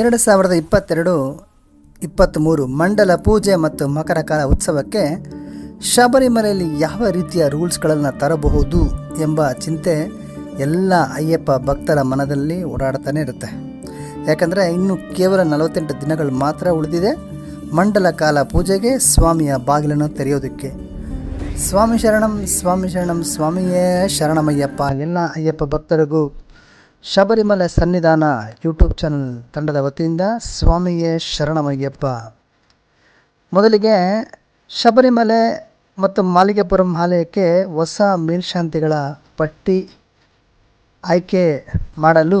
ಎರಡು ಸಾವಿರದ ಇಪ್ಪತ್ತೆರಡು ಇಪ್ಪತ್ತ್ಮೂರು ಮಂಡಲ ಪೂಜೆ ಮತ್ತು ಮಕರ ಕಾಲ ಉತ್ಸವಕ್ಕೆ ಶಬರಿಮಲೆಯಲ್ಲಿ ಯಾವ ರೀತಿಯ ರೂಲ್ಸ್ಗಳನ್ನು ತರಬಹುದು ಎಂಬ ಚಿಂತೆ ಎಲ್ಲ ಅಯ್ಯಪ್ಪ ಭಕ್ತರ ಮನದಲ್ಲಿ ಓಡಾಡ್ತಾನೆ ಇರುತ್ತೆ. ಯಾಕಂದರೆ ಇನ್ನು ಕೇವಲ ನಲವತ್ತೆಂಟು ದಿನಗಳು ಮಾತ್ರ ಉಳಿದಿದೆ. ಮಂಡಲ ಕಾಲ ಪೂಜೆಗೆ ಸ್ವಾಮಿಯ ಬಾಗಿಲನ್ನು ತೆರೆಯೋದಕ್ಕೆ. ಸ್ವಾಮಿ ಶರಣಂ ಸ್ವಾಮಿ ಶರಣಂ, ಸ್ವಾಮಿಯೇ ಶರಣಮಯ್ಯಪ್ಪ. ಎಲ್ಲ ಅಯ್ಯಪ್ಪ ಭಕ್ತರಿಗೂ ಶಬರಿಮಲೆ ಸನ್ನಿಧಾನ ಯೂಟ್ಯೂಬ್ ಚಾನಲ್ ತಂಡದ ವತಿಯಿಂದ ಸ್ವಾಮಿಯೇ ಶರಣಮಯ್ಯಪ್ಪ. ಮೊದಲಿಗೆ ಶಬರಿಮಲೆ ಮತ್ತು ಮಾಲಿಗೆಪುರಂ ಆಲಯಕ್ಕೆ ಹೊಸ ಮೇಲ್ಶಾಂತಿಗಳ ಪಟ್ಟಿ ಆಯ್ಕೆ ಮಾಡಲು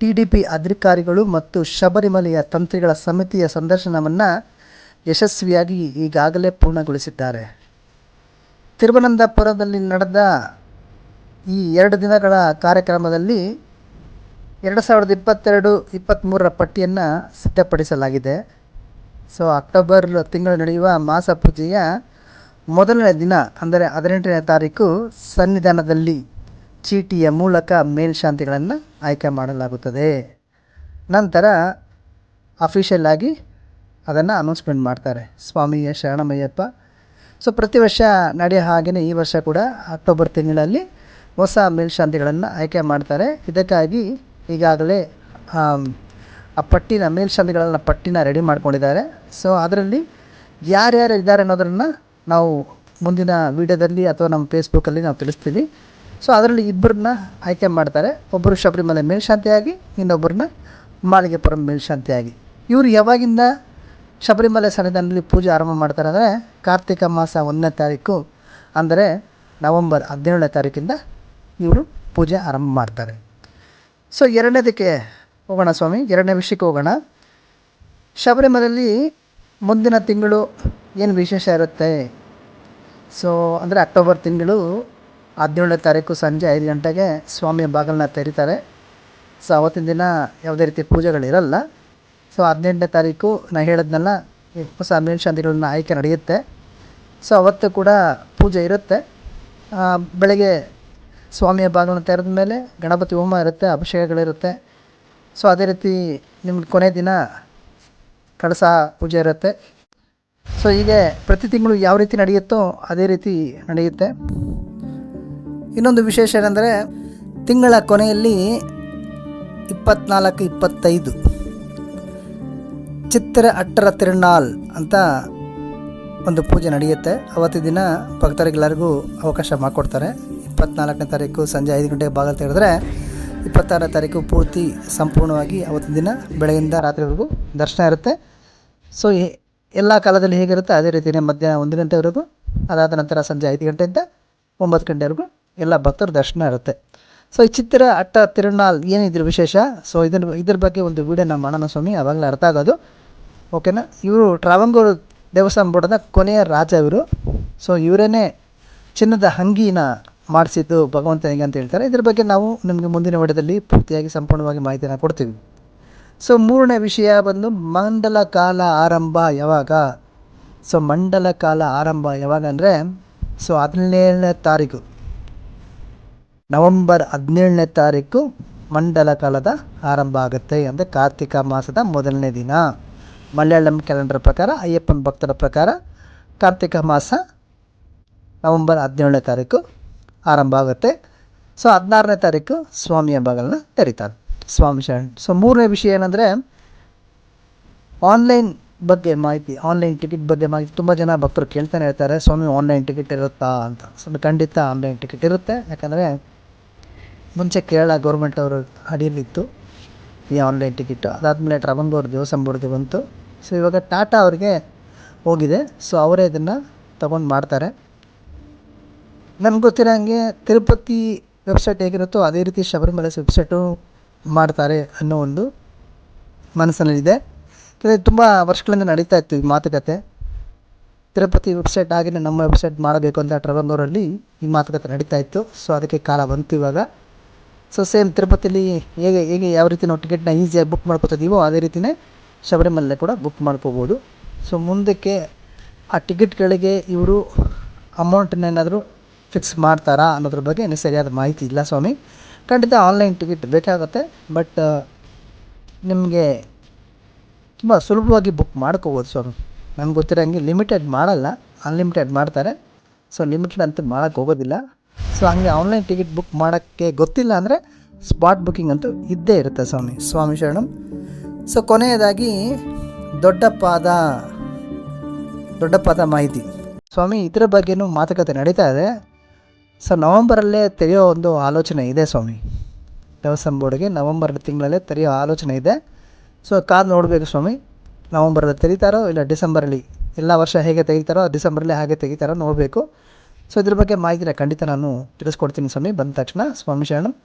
ಟಿ ಡಿ ಪಿ ಅಧಿಕಾರಿಗಳು ಮತ್ತು ಶಬರಿಮಲೆಯ ತಂತ್ರಿಗಳ ಸಮಿತಿಯ ಸಂದರ್ಶನವನ್ನು ಯಶಸ್ವಿಯಾಗಿ ಈಗಾಗಲೇ ಪೂರ್ಣಗೊಳಿಸಿದ್ದಾರೆ. ತಿರುವನಂತಪುರದಲ್ಲಿ ನಡೆದ ಈ ಎರಡು ದಿನಗಳ ಕಾರ್ಯಕ್ರಮದಲ್ಲಿ ಎರಡು ಸಾವಿರದ ಇಪ್ಪತ್ತೆರಡು ಇಪ್ಪತ್ತ್ಮೂರರ ಪಟ್ಟಿಯನ್ನು ಸಿದ್ಧಪಡಿಸಲಾಗಿದೆ. ಸೊ ಅಕ್ಟೋಬರ್ ತಿಂಗಳು ನಡೆಯುವ ಮಾಸ ಪೂಜೆಯ ಮೊದಲನೇ ದಿನ, ಅಂದರೆ ಹದಿನೆಂಟನೇ ತಾರೀಕು, ಸನ್ನಿಧಾನದಲ್ಲಿ ಚೀಟಿಯ ಮೂಲಕ ಮೇಲ್ಶಾಂತಿಗಳನ್ನು ಆಯ್ಕೆ ಮಾಡಲಾಗುತ್ತದೆ. ನಂತರ ಅಫಿಷಿಯಲ್ ಆಗಿ ಅದನ್ನು ಅನೌನ್ಸ್ಮೆಂಟ್ ಮಾಡ್ತಾರೆ ಸ್ವಾಮಿಯ ಶರಣಮಯ್ಯಪ್ಪ. ಸೊ ಪ್ರತಿ ವರ್ಷ ನಡೆಯೋ ಹಾಗೆಯೇ ಈ ವರ್ಷ ಕೂಡ ಅಕ್ಟೋಬರ್ ತಿಂಗಳಲ್ಲಿ ಹೊಸ ಮೇಲ್ಶಾಂತಿಗಳನ್ನು ಆಯ್ಕೆ ಮಾಡ್ತಾರೆ. ಇದಕ್ಕಾಗಿ ಈಗಾಗಲೇ ಆ ಪಟ್ಟಿನ ಮೇಲ್ಶಾಂತಿಗಳನ್ನ ಪಟ್ಟಿನ ರೆಡಿ ಮಾಡ್ಕೊಂಡಿದ್ದಾರೆ. ಸೊ ಅದರಲ್ಲಿ ಯಾರ್ಯಾರು ಇದ್ದಾರೆ ಅನ್ನೋದನ್ನು ನಾವು ಮುಂದಿನ ವೀಡಿಯೋದಲ್ಲಿ ಅಥವಾ ನಮ್ಮ ಫೇಸ್ಬುಕ್ಕಲ್ಲಿ ನಾವು ತಿಳಿಸ್ತೀವಿ. ಸೊ ಅದರಲ್ಲಿ ಇಬ್ಬರನ್ನ ಆಯ್ಕೆ ಮಾಡ್ತಾರೆ. ಒಬ್ಬರು ಶಬರಿಮಲೆ ಮೇಲ್ಶಾಂತಿಯಾಗಿ ಇನ್ನೊಬ್ಬರನ್ನ ಮಾಳಿಗೆಪುರಂ ಮೇಲ್ಶಾಂತಿಯಾಗಿ. ಇವರು ಯಾವಾಗಿಂದ ಶಬರಿಮಲೆ ಸನ್ನಿಧಾನದಲ್ಲಿ ಪೂಜೆ ಆರಂಭ ಮಾಡ್ತಾರೆ ಅಂದರೆ ಕಾರ್ತಿಕ ಮಾಸ ಒಂದನೇ ತಾರೀಕು, ಅಂದರೆ ನವಂಬರ್ ಹದಿನೇಳನೇ ತಾರೀಕಿಂದ ಇವರು ಪೂಜೆ ಆರಂಭ ಮಾಡ್ತಾರೆ. ಸೊ ಎರಡನೇದಕ್ಕೆ ಹೋಗೋಣ ಸ್ವಾಮಿ. ಎರಡನೇ ವಿಷಯಕ್ಕೆ ಹೋಗೋಣ. ಶಬರಿಮಲೆಯಲ್ಲಿ ಮುಂದಿನ ತಿಂಗಳು ಏನು ವಿಶೇಷ ಇರುತ್ತೆ? ಸೊ ಅಂದರೆ ಅಕ್ಟೋಬರ್ ತಿಂಗಳು ಹದಿನೇಳನೇ ತಾರೀಕು ಸಂಜೆ ಐದು ಗಂಟೆಗೆ ಸ್ವಾಮಿಯ ಬಾಗಿಲನ್ನ ತೆರೀತಾರೆ. ಸೊ ಅವತ್ತಿನ ದಿನ ಯಾವುದೇ ರೀತಿ ಪೂಜೆಗಳಿರಲ್ಲ ಸೊ ಹದಿನೆಂಟನೇ ತಾರೀಕು ನಾನು ಹೇಳಿದ್ನೆಲ್ಲ ಹೊಸ ಹದಿನೆಂಟು ಶಾಂತಿಗಳನ್ನ ಆಯ್ಕೆ ನಡೆಯುತ್ತೆ. ಸೊ ಅವತ್ತು ಕೂಡ ಪೂಜೆ ಇರುತ್ತೆ. ಬೆಳಗ್ಗೆ ಸ್ವಾಮಿಯ ಬಾಗಿಲನ್ನ ತೆರೆದ ಮೇಲೆ ಗಣಪತಿ ಹೋಮ ಇರುತ್ತೆ, ಅಭಿಷೇಕಗಳಿರುತ್ತೆ. ಸೊ ಅದೇ ರೀತಿ ನಿಮ್ಗೆ ಕೊನೆ ದಿನ ಕಳಸ ಪೂಜೆ ಇರುತ್ತೆ. ಸೊ ಹೀಗೆ ಪ್ರತಿ ತಿಂಗಳು ಯಾವ ರೀತಿ ನಡೆಯುತ್ತೋ ಅದೇ ರೀತಿ ನಡೆಯುತ್ತೆ. ಇನ್ನೊಂದು ವಿಶೇಷ ಏನಂದರೆ, ತಿಂಗಳ ಕೊನೆಯಲ್ಲಿ ಇಪ್ಪತ್ನಾಲ್ಕು, ಇಪ್ಪತ್ತೈದು. ಚಿತ್ರ ಅಟ್ಟರ ತಿರುನಾಳ್ ಅಂತ ಒಂದು ಪೂಜೆ ನಡೆಯುತ್ತೆ. ಅವತ್ತಿನ ದಿನ ಭಕ್ತರಿಗೆಲ್ಲರಿಗೂ ಅವಕಾಶ ಮಾಡಿಕೊಡ್ತಾರೆ. ಇಪ್ಪತ್ನಾಲ್ಕನೇ ತಾರೀಕು ಸಂಜೆ ಐದು ಗಂಟೆಗೆ ಬಾಗಿಲು ತೆಗೆದ್ರೆ ಇಪ್ಪತ್ತಾರನೇ ತಾರೀಕು ಪೂರ್ತಿ ಸಂಪೂರ್ಣವಾಗಿ ಅವತ್ತಿನ ದಿನ ಬೆಳಗಿಂದ ರಾತ್ರಿವರೆಗೂ ದರ್ಶನ ಇರುತ್ತೆ. ಸೊ ಎಲ್ಲ ಕಾಲದಲ್ಲಿ ಹೇಗಿರುತ್ತೆ? ಅದೇ ರೀತಿಯೇ ಮಧ್ಯಾಹ್ನ ಒಂದು ಗಂಟೆವರೆಗೂ, ಅದಾದ ನಂತರ ಸಂಜೆ ಐದು ಗಂಟೆಯಿಂದ ಒಂಬತ್ತು ಗಂಟೆವರೆಗೂ ಎಲ್ಲ ಭಕ್ತರ ದರ್ಶನ ಇರುತ್ತೆ. ಸೊ ಈ ಚಿತ್ರ, ಅಟ್ಟ, ತಿರುನಾಳ್ ಏನಿದ್ರು ವಿಶೇಷ? ಸೊ ಇದರ, ಇದ್ರ ಬಗ್ಗೆ ಒಂದು ವಿಡಿಯೋ ನಮ್ಮ ಅಣ್ಣನ ಸ್ವಾಮಿ ಆವಾಗಲೇ ಅರ್ಥ ಆಗೋದು. ಓಕೆನಾ ಇವರು ಟ್ರಾವಂಗೂರು ದೇವಸ್ಥಾನ ಬೋರ್ಡದ ಕೊನೆಯ ರಾಜ ಇವರು. ಸೊ ಇವರೇ ಚಿನ್ನದ ಅಂಗೀನ ಮಾಡಿಸಿದ್ದು ಭಗವಂತನಿಗೆ ಅಂತ ಹೇಳ್ತಾರೆ. ಇದ್ರ ಬಗ್ಗೆ ನಾವು ನಿಮಗೆ ಮುಂದಿನ ವಿಡಿಯೋದಲ್ಲಿ ಪೂರ್ತಿಯಾಗಿ ಸಂಪೂರ್ಣವಾಗಿ ಮಾಹಿತಿಯನ್ನು ಕೊಡ್ತೀವಿ. ಸೊ ಮೂರನೇ ವಿಷಯ ಬಂದು ಮಂಡಲ ಕಾಲ ಆರಂಭ ಯಾವಾಗ? ಸೊ ಮಂಡಲ ಕಾಲ ಆರಂಭ ಯಾವಾಗ ಅಂದರೆ ಸೊ ಹದಿನೇಳನೇ ತಾರೀಕು. ನವಂಬರ್ ಹದಿನೇಳನೇ ತಾರೀಕು ಮಂಡಲ ಕಾಲದ ಆರಂಭ ಆಗುತ್ತೆ ಅಂದರೆ ಕಾರ್ತಿಕ ಮಾಸದ ಮೊದಲನೇ ದಿನ. ಮಲಯಾಳಂ ಕ್ಯಾಲೆಂಡರ್ ಪ್ರಕಾರ, ಅಯ್ಯಪ್ಪನ ಭಕ್ತರ ಪ್ರಕಾರ ಕಾರ್ತಿಕ ಮಾಸ ನವಂಬರ್ ಹದಿನೇಳನೇ ತಾರೀಕು. ಆರಂಭ ಆಗುತ್ತೆ. ಸೊ ಹದಿನಾರನೇ ತಾರೀಕು ಸ್ವಾಮಿಯ ಹಬ್ಬಗಳನ್ನ ತೆರೀತಾರೆ. ಸ್ವಾಮಿ ಶರಣ. ಸೊ ಮೂರನೇ ವಿಷಯ ಏನಂದರೆ ಆನ್ಲೈನ್ ಬಗ್ಗೆ ಮಾಹಿತಿ ಆನ್ಲೈನ್ ಟಿಕೆಟ್ ಬಗ್ಗೆ ಮಾಹಿತಿ ತುಂಬ ಜನ ಭಕ್ತರು ಕೇಳ್ತಾನೆ ಇರ್ತಾರೆ, ಸ್ವಾಮಿ ಆನ್ಲೈನ್ ಟಿಕೆಟ್ ಇರುತ್ತಾ ಅಂತ. ಸೊ ಖಂಡಿತ ಆನ್ಲೈನ್ ಟಿಕೆಟ್ ಇರುತ್ತೆ. ಯಾಕಂದರೆ, ಮುಂಚೆ ಕೇರಳ ಗೌರ್ಮೆಂಟ್ ಅವರು ಅಡಿಯಲ್ಲಿತ್ತು ಈ ಆನ್ಲೈನ್ ಟಿಕೆಟ್ ಅದಾದಮೇಲೆ ಟ್ರಾವಂಗೂರ್ ದೇವಸ್ಥಾನ ಬೋರ್ಡ್ಗೆ ಬಂತು. ಸೊ ಇವಾಗ ಟಾಟಾ ಅವ್ರಿಗೆ ಹೋಗಿದೆ. ಸೊ ಅವರೇ ಇದನ್ನು ತೊಗೊಂಡು ಮಾಡ್ತಾರೆ. ನನಗೆ ಗೊತ್ತಿರೋ ಹಾಗೆ ತಿರುಪತಿ ವೆಬ್ಸೈಟ್ ಹೇಗಿರುತ್ತೋ ಅದೇ ರೀತಿ ಶಬರಿಮಲೆ ವೆಬ್ಸೈಟು ಮಾಡ್ತಾರೆ ಅನ್ನೋ ಒಂದು ಮನಸ್ಸಿನಲ್ಲಿದೆ ತುಂಬ ವರ್ಷಗಳಿಂದ ನಡೀತಾ ಇತ್ತು ಈ ಮಾತುಕತೆ. ತಿರುಪತಿ ವೆಬ್ಸೈಟ್ ಆಗಿನೇ ನಮ್ಮ ವೆಬ್ಸೈಟ್ ಮಾಡಬೇಕು ಅಂತ ಟ್ರಾವಂಗೂರಲ್ಲಿ ಈ ಮಾತುಕತೆ ನಡೀತಾ ಇತ್ತು. ಸೊ ಅದಕ್ಕೆ ಕಾಲ ಬಂತು ಇವಾಗ. ಸೊ ಸೇಮ್ ತಿರುಪತಿಲಿ ಹೇಗೆ ಹೇಗೆ ಯಾವ ರೀತಿ ನಾವು ಟಿಕೆಟ್ನ ಈಸಿಯಾಗಿ ಬುಕ್ ಮಾಡ್ಕೊತಿದ್ದೀವೋ ಅದೇ ರೀತಿಯೇ ಶಬರಿಮಲೆ ಕೂಡ ಬುಕ್ ಮಾಡ್ಕೋಬೋದು. ಸೊ ಮುಂದಕ್ಕೆ ಆ ಟಿಕೆಟ್ಗಳಿಗೆ ಇವರು ಅಮೌಂಟನ್ನ ಏನಾದರೂ ಫಿಕ್ಸ್ ಮಾಡ್ತಾರಾ ಅನ್ನೋದ್ರ ಬಗ್ಗೆ ಇನ್ನೂ ಸರಿಯಾದ ಮಾಹಿತಿ ಇಲ್ಲ ಸ್ವಾಮಿ. ಖಂಡಿತ ಆನ್ಲೈನ್ ಟಿಕೆಟ್ ಬೇಕಾಗುತ್ತೆ ಬಟ್ ನಿಮಗೆ ತುಂಬ ಸುಲಭವಾಗಿ ಬುಕ್ ಮಾಡ್ಕೋಬೋದು ಸ್ವಾಮಿ. ನನಗೆ ಗೊತ್ತಿರೋಂಗೆ ಲಿಮಿಟೆಡ್ ಮಾಡಲ್ಲ ಅನ್ಲಿಮಿಟೆಡ್ ಮಾಡ್ತಾರೆ. ಸೊ ಲಿಮಿಟೆಡ್ ಅಂತೂ ಮಾಡೋಕ್ಕೆ ಹೋಗೋದಿಲ್ಲ. ಸೊ ಹಂಗೆ ಆನ್ಲೈನ್ ಟಿಕೆಟ್ ಬುಕ್ ಮಾಡೋಕ್ಕೆ ಗೊತ್ತಿಲ್ಲ ಅಂದರೆ ಸ್ಪಾಟ್ ಬುಕ್ಕಿಂಗ್ ಅಂತೂ ಇದ್ದೇ ಇರುತ್ತೆ ಸ್ವಾಮಿ. ಸ್ವಾಮಿ ಶರಣಂ. ಸೊ ಕೊನೆಯದಾಗಿ ದೊಡ್ಡ ಪಾದ ದೊಡ್ಡ ಪಾದ ಮಾಹಿತಿ. ಸ್ವಾಮಿ, ಇದರ ಬಗ್ಗೆನೂ ಮಾತುಕತೆ ನಡೀತಾ ಇದೆ. ಸೊ ನವಂಬರಲ್ಲೇ ತೆರೆಯೋ ಒಂದು ಆಲೋಚನೆ ಇದೆ ಸ್ವಾಮಿ. ದೇವಸ್ಥಾನ ಬೋರ್ಡ್ಗೆ ನವಂಬರ್ ತಿಂಗಳಲ್ಲೇ ತೆರೆಯೋ ಆಲೋಚನೆ ಇದೆ. ಸೊ ಕಾದು ನೋಡಬೇಕು ಸ್ವಾಮಿ. ನವಂಬರಲ್ಲಿ ತೆಗಿತಾರೋ ಇಲ್ಲ ಡಿಸೆಂಬರಲ್ಲಿ? ಎಲ್ಲ ವರ್ಷ ಹೇಗೆ ತೆಗಿತಾರೋ ಡಿಸೆಂಬರಲ್ಲೇ ಹಾಗೆ ತೆಗಿತಾರೋ ನೋಡಬೇಕು. ಸೊ ಇದ್ರ ಬಗ್ಗೆ ಮಾಹಿತಿನ ಖಂಡಿತ ನಾನು ತಿಳಿಸ್ಕೊಡ್ತೀನಿ ಸ್ವಾಮಿ. ಬಂದ ತಕ್ಷಣ ಸ್ವಾಮಿ ಶರಣು.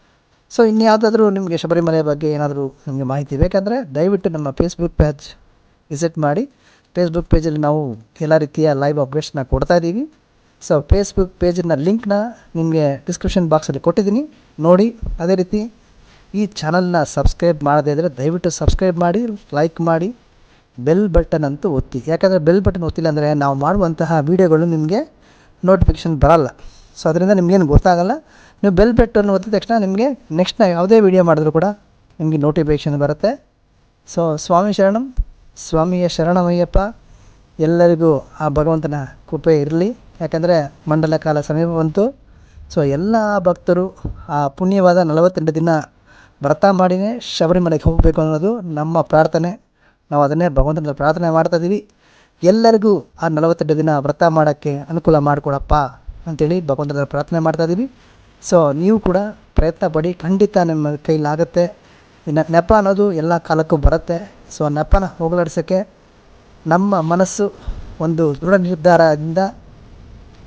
ಸೊ ಇನ್ಯಾವುದಾದ್ರೂ ನಿಮಗೆ ಶಬರಿಮಲೆ ಬಗ್ಗೆ ಏನಾದರೂ ನಿಮಗೆ ಮಾಹಿತಿ ಬೇಕಂದರೆ ದಯವಿಟ್ಟು ನಮ್ಮ ಫೇಸ್ಬುಕ್ ಪೇಜ್ ವಿಸಿಟ್ ಮಾಡಿ. ಫೇಸ್ಬುಕ್ ಪೇಜಲ್ಲಿ ನಾವು ಎಲ್ಲ ರೀತಿಯ ಲೈವ್ ಅಪ್ಡೇಟ್ಸ್ನ ಕೊಡ್ತಾ ಇದ್ದೀವಿ. ಸೊ ಫೇಸ್ಬುಕ್ ಪೇಜಿನ ಲಿಂಕ್ನ ನಿಮಗೆ ಡಿಸ್ಕ್ರಿಪ್ಷನ್ ಬಾಕ್ಸಲ್ಲಿ ಕೊಟ್ಟಿದ್ದೀನಿ. ನೋಡಿ, ಅದೇ ರೀತಿ ಈ ಚಾನಲ್ನ ಸಬ್ಸ್ಕ್ರೈಬ್ ಮಾಡದೇ ಇದ್ದರೆ ದಯವಿಟ್ಟು ಸಬ್ಸ್ಕ್ರೈಬ್ ಮಾಡಿ ಲೈಕ್ ಮಾಡಿ ಬೆಲ್ ಬಟನ್ ಅಂತೂ ಒತ್ತಿ. ಯಾಕಂದರೆ ಬೆಲ್ ಬಟನ್ ಒತ್ತಿಲ್ಲ ಅಂದರೆ ನಾವು ಮಾಡುವಂತಹ ವೀಡಿಯೋಗಳು ನಿಮಗೆ ನೋಟಿಫಿಕೇಷನ್ ಬರಲ್ಲ. ಸೊ ಅದರಿಂದ ನಿಮಗೇನು ಗೊತ್ತಾಗಲ್ಲ. ನೀವು ಬೆಲ್ ಬಟನ್ ಒತ್ತಿದ ತಕ್ಷಣ ನಿಮಗೆ ನೆಕ್ಸ್ಟ್ ನಾವು ಯಾವುದೇ ವೀಡಿಯೋ ಮಾಡಿದ್ರು ಕೂಡ ನಿಮಗೆ ನೋಟಿಫಿಕೇಷನ್ ಬರುತ್ತೆ. ಸೊ ಸ್ವಾಮಿ ಶರಣಂ, ಸ್ವಾಮಿಯ ಶರಣಮಯ್ಯಪ್ಪ, ಎಲ್ಲರಿಗೂ ಆ ಭಗವಂತನ ಕೃಪೆ ಇರಲಿ. ಯಾಕಂದರೆ ಮಂಡಲ ಕಾಲ ಸಮೀಪ ಬಂತು. ಸೊ ಎಲ್ಲ ಭಕ್ತರು ಆ ಪುಣ್ಯವಾದ ನಲವತ್ತೆಂಟು ದಿನ ವ್ರತ ಮಾಡಿನೇ ಶಬರಿಮಲೆಗೆ ಹೋಗಬೇಕು ಅನ್ನೋದು ನಮ್ಮ ಪ್ರಾರ್ಥನೆ. ನಾವು ಅದನ್ನೇ ಭಗವಂತನ ಪ್ರಾರ್ಥನೆ ಮಾಡ್ತಾ ಇದ್ದೀವಿ ಎಲ್ಲರಿಗೂ ಆ ನಲವತ್ತೆಂಟು ದಿನ ವ್ರತ ಮಾಡೋಕ್ಕೆ ಅನುಕೂಲ ಮಾಡಿಕೊಡಪ್ಪ ಅಂತೇಳಿ ಭಗವಂತನ ಪ್ರಾರ್ಥನೆ ಮಾಡ್ತಾ ಇದ್ದೀವಿ ಸೊ ನೀವು ಕೂಡ ಪ್ರಯತ್ನ ಪಡಿ, ಖಂಡಿತ ನಿಮ್ಮ ಕೈಲಾಗುತ್ತೆ. ನೆಪ ಅನ್ನೋದು ಎಲ್ಲ ಕಾಲಕ್ಕೂ ಬರುತ್ತೆ. ಸೊ ನೆಪನ ಹೋಗಲಾಡಿಸೋಕ್ಕೆ ನಮ್ಮ ಮನಸ್ಸು ಒಂದು ದೃಢ ನಿರ್ಧಾರದಿಂದ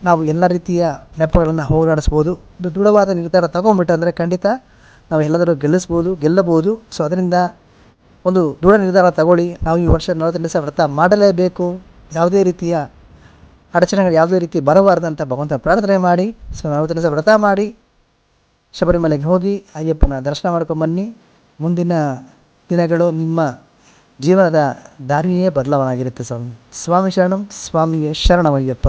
ನಾವು ಎಲ್ಲ ರೀತಿಯ ನೆಪಗಳನ್ನು ಹೋಗಲಾಡಿಸ್ಬೋದು ದೃಢವಾದ ನಿರ್ಧಾರ ತಗೊಂಬಿಟ್ಟಂದರೆ ಖಂಡಿತ ನಾವು ಎಲ್ಲದರೂ ಗೆಲ್ಲಿಸ್ಬೋದು ಗೆಲ್ಲಬೋದು ಸೊ ಅದರಿಂದ ಒಂದು ದೃಢ ನಿರ್ಧಾರ ತಗೊಳ್ಳಿ. ನಾವು ಈ ವರ್ಷ ನಲವತ್ತು ದಿವಸ ವ್ರತ ಮಾಡಲೇಬೇಕು. ಯಾವುದೇ ರೀತಿಯ ಅಡಚಣೆಗಳು, ಯಾವುದೇ ರೀತಿ ಬರಬಾರ್ದಂತ ಭಗವಂತ ಪ್ರಾರ್ಥನೆ ಮಾಡಿ. ಸೊ ನಲವತ್ತು ದಿವಸ ವ್ರತ ಮಾಡಿ. ಶಬರಿಮಲೆಗೆ ಹೋಗಿ ಅಯ್ಯಪ್ಪನ ದರ್ಶನ ಮಾಡ್ಕೊಂಬನ್ನಿ ಮುಂದಿನ ದಿನಗಳು ನಿಮ್ಮ ಜೀವನದ ದಾರಿಯೇ ಬದಲಾವಣೆಯಾಗಿರುತ್ತೆ ಸ್ವಾಮಿ. ಸ್ವಾಮಿ ಶರಣಂ ಸ್ವಾಮಿಗೆ ಶರಣಮಯ್ಯಪ್ಪ.